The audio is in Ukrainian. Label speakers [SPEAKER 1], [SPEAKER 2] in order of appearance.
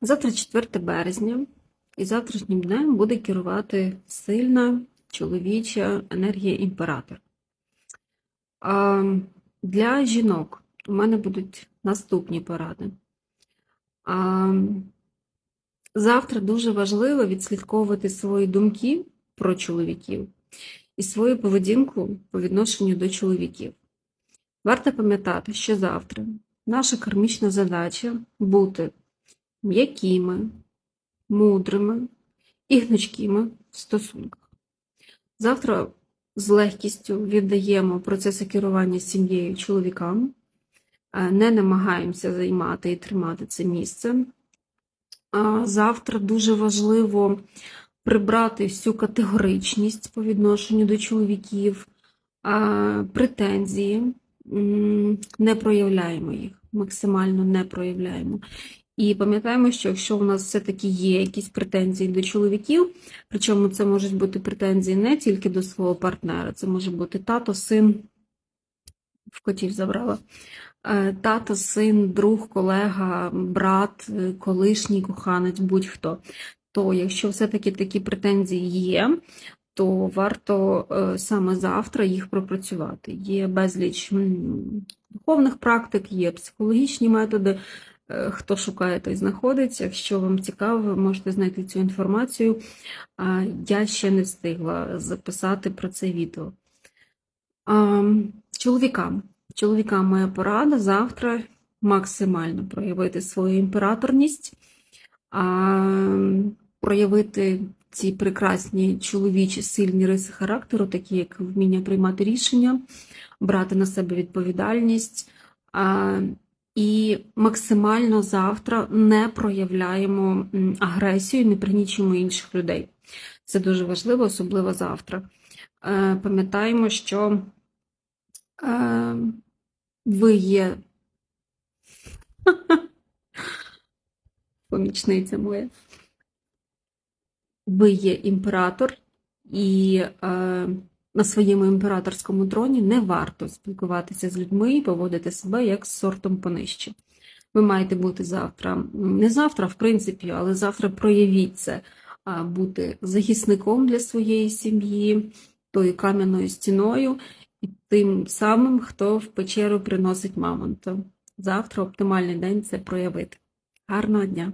[SPEAKER 1] Завтра 4 березня, і завтрашнім днем буде керувати сильна чоловіча енергія імператор. А для жінок у мене будуть наступні поради. А, завтра дуже важливо відслідковувати свої думки про чоловіків і свою поведінку по відношенню до чоловіків. Варто пам'ятати, що завтра наша кармічна задача бути м'якими, мудрими і гнучкими в стосунках. Завтра з легкістю віддаємо процеси керування сім'єю чоловікам, е, не намагаємося займати і тримати це місце. Завтра дуже важливо прибрати всю категоричність по відношенню до чоловіків, претензії, не проявляємо їх, максимально не проявляємо. І пам'ятаємо, що якщо у нас все-таки є якісь претензії до чоловіків, причому це можуть бути претензії не тільки до свого партнера, це може бути тато, син, в котів забрала, е, тато, син, друг, колега, брат, е, колишній коханець, будь-хто. То якщо все-таки такі претензії є, то варто е, саме завтра їх пропрацювати. Є безліч духовних практик, є психологічні методи. Е, Хто шукає, той знаходиться. Якщо вам цікаво, ви можете знайти цю інформацію. Я ще не встигла записати про це відео. Чоловікам. Чоловікам моя порада завтра максимально проявити свою імператорність, проявити ці прекрасні чоловічі сильні риси характеру, такі як вміння приймати рішення, брати на себе відповідальність. І максимально завтра не проявляємо агресію, не пригнічуємо інших людей. Це дуже важливо, особливо завтра. Е, Пам'ятаємо, що е, ви є помічниця моя. Ви є імператор, і е, на своєму імператорському троні не варто спілкуватися з людьми і поводити себе як з сортом понижче. Ви маєте бути завтра, не завтра, в принципі, але завтра проявіть це, бути захисником для своєї сім'ї, тою кам'яною стіною і тим самим, хто в печеру приносить мамонта. Завтра оптимальний день це проявити. Гарного дня!